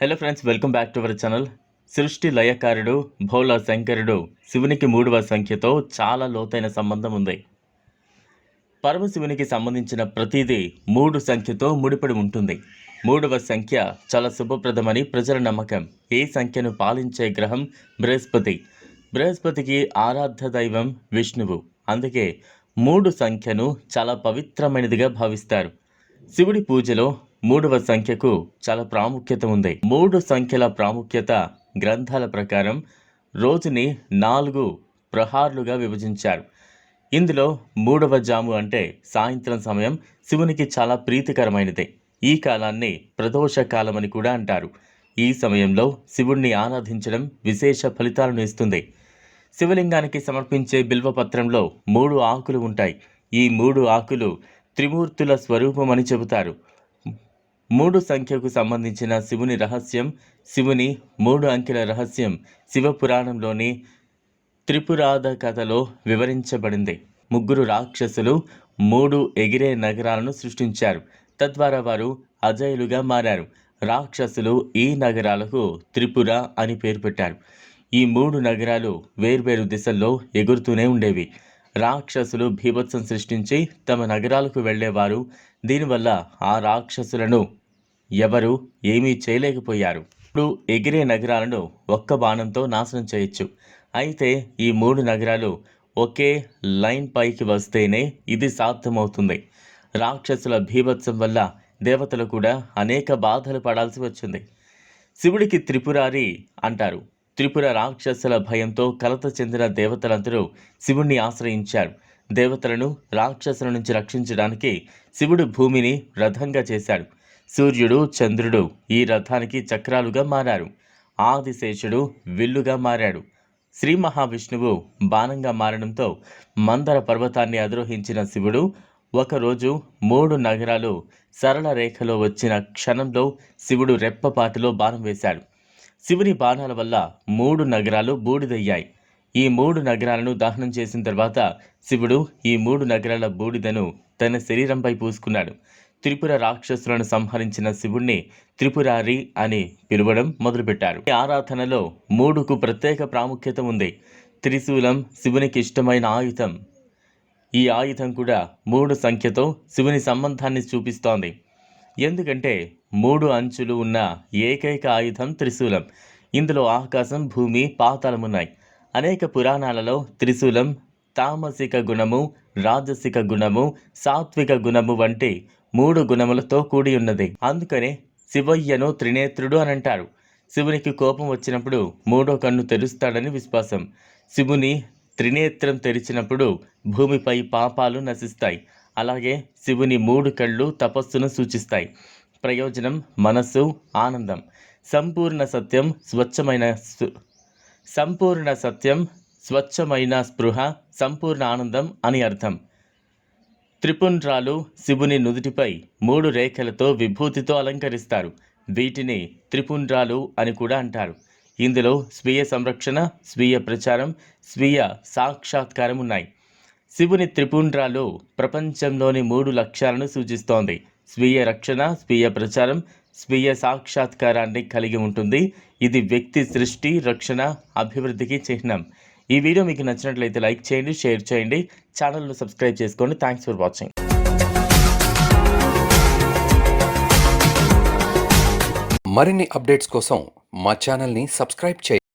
Hello friends welcome back to our channel సృష్టి లయకారుడు భోళ శంకరుడు శివునికి మూడవ సంఖ్యతో చాలా లోతైన సంబంధం ఉంది. పరమశివునికి సంబంధించిన ప్రతిదీ మూడు సంఖ్యతో ముడిపడి ఉంటుంది. మూడవ సంఖ్య చాలా శుభప్రదమని ప్రజల నమ్మకం. ఈ సంఖ్యను పాలించే గ్రహం బృహస్పతి. బృహస్పతికి ఆరాధ్య దైవం విష్ణువు. అందుకే మూడు సంఖ్యను చాలా పవిత్రమైనదిగా భావిస్తారు. శివుడి పూజలో మూడవ సంఖ్యకు చాలా ప్రాముఖ్యత ఉంది. మూడు సంఖ్యల ప్రాముఖ్యత గ్రంథాల ప్రకారం రోజుని నాలుగు ప్రహార్లుగా విభజించారు. ఇందులో మూడవ జాము అంటే సాయంత్రం సమయం శివునికి చాలా ప్రీతికరమైనది. ఈ కాలాన్ని ప్రదోష కాలమని కూడా అంటారు. ఈ సమయంలో శివుణ్ణి ఆరాధించడం విశేష ఫలితాలను ఇస్తుంది. శివలింగానికి సమర్పించే బిల్వపత్రంలో మూడు ఆకులు ఉంటాయి. ఈ మూడు ఆకులు త్రిమూర్తుల స్వరూపం అని చెబుతారు. మూడు సంఖ్యకు సంబంధించిన శివుని రహస్యం శివుని మూడు అంకెల రహస్యం శివపురాణంలోని త్రిపురాధ కథలో వివరించబడింది. ముగ్గురు రాక్షసులు మూడు ఎగిరే నగరాలను సృష్టించారు. తద్వారా వారు అజయులుగా మారారు. రాక్షసులు ఈ నగరాలకు త్రిపుర అని పేరు పెట్టారు. ఈ మూడు నగరాలు వేర్వేరు దిశల్లో ఎగురుతూనే ఉండేవి. రాక్షసులు భీభత్సం సృష్టించి తమ నగరాలకు వెళ్ళేవారు దీనివల్ల ఆ రాక్షసులను ఎవరు ఏమీ చేయలేకపోయారు. ఇప్పుడు ఎగిరే నగరాలను ఒక్క బాణంతో నాశనం చేయొచ్చు. అయితే ఈ మూడు నగరాలు ఒకే లైన్ పైకి వస్తేనే ఇది సాధ్యమవుతుంది. రాక్షసుల భీభత్సం వల్ల దేవతలు కూడా అనేక బాధలు పడాల్సి వచ్చింది. శివుడికి త్రిపురారి అంటారు. త్రిపుర రాక్షసుల భయంతో కలత చెందిన దేవతలందరూ శివుణ్ణి ఆశ్రయించారు. దేవతలను రాక్షసుల నుంచి రక్షించడానికి శివుడు భూమిని రథంగా చేశాడు. సూర్యుడు చంద్రుడు ఈ రథానికి చక్రాలుగా మారారు. ఆదిశేషుడు విల్లుగా మారాడు. శ్రీ మహావిష్ణువు బాణంగా మారడంతో మందర పర్వతాన్ని అధిరోహించిన శివుడు ఒకరోజు మూడు నగరాలు సరళ రేఖలో వచ్చిన క్షణంలో శివుడు రెప్పపాటిలో బాణం వేశాడు. శివుని బాణాల వల్ల మూడు నగరాలు బూడిదయ్యాయి. ఈ మూడు నగరాలను దహనం చేసిన తర్వాత శివుడు ఈ మూడు నగరాల బూడిదను తన శరీరంపై పూసుకున్నాడు. త్రిపుర రాక్షసులను సంహరించిన శివుణ్ణి త్రిపురారి అని పిలవడం మొదలుపెట్టారు. ఈ ఆరాధనలో మూడుకు ప్రత్యేక ప్రాముఖ్యత ఉంది. త్రిశూలం శివునికి ఇష్టమైన ఆయుధం. ఈ ఆయుధం కూడా మూడు సంఖ్యతో శివుని సంబంధాన్ని చూపిస్తోంది. ఎందుకంటే మూడు అంచులు ఉన్న ఏకైక ఆయుధం త్రిశూలం. ఇందులో ఆకాశం భూమి పాతాళమున్నాయి. అనేక పురాణాలలో త్రిశూలం తామసిక గుణము రాజసిక గుణము సాత్విక గుణము వంటి మూడు గుణములతో కూడి ఉన్నది. అందుకనే శివయ్యను త్రినేత్రుడు అని అంటారు. శివునికి కోపం వచ్చినప్పుడు మూడో కన్ను తెరుస్తాడని విశ్వాసం. శివుని త్రినేత్రం తెరిచినప్పుడు భూమిపై పాపాలు నశిస్తాయి. అలాగే శివుని మూడు కళ్ళు తపస్సును సూచిస్తాయి. ప్రయోజనం మనస్సు ఆనందం. సంపూర్ణ సత్యం స్వచ్ఛమైన సంపూర్ణ సత్యం స్వచ్ఛమైన స్పృహ సంపూర్ణ ఆనందం అని అర్థం. త్రిపుండ్రాలు శివుని నుదుటిపై మూడు రేఖలతో విభూతితో అలంకరిస్తారు. వీటిని త్రిపుండ్రాలు అని కూడా అంటారు. ఇందులో స్వీయ సంరక్షణ స్వీయ ప్రచారం స్వీయ సాక్షాత్కారం ఉన్నాయి. శివుని త్రిపుండ్రాలు ప్రపంచంలోని మూడు లక్ష్యాలను సూచిస్తోంది. స్వీయ రక్షణ స్వీయ ప్రచారం స్వీయ సాక్షాత్కారాన్ని కలిగి ఉంటుంది. ఇది వ్యక్తి సృష్టి రక్షణ అభివృద్ధికి చిహ్నం. ఈ వీడియో మీకు నచ్చినట్లయితే లైక్ చేయండి షేర్ చేయండి. ఛానల్ను సబ్స్క్రైబ్ చేసుకోండి. థ్యాంక్స్ ఫర్ వాచింగ్ మరిన్ని అప్డేట్స్ కోసం మా ఛానల్ని సబ్స్క్రైబ్ చేయండి.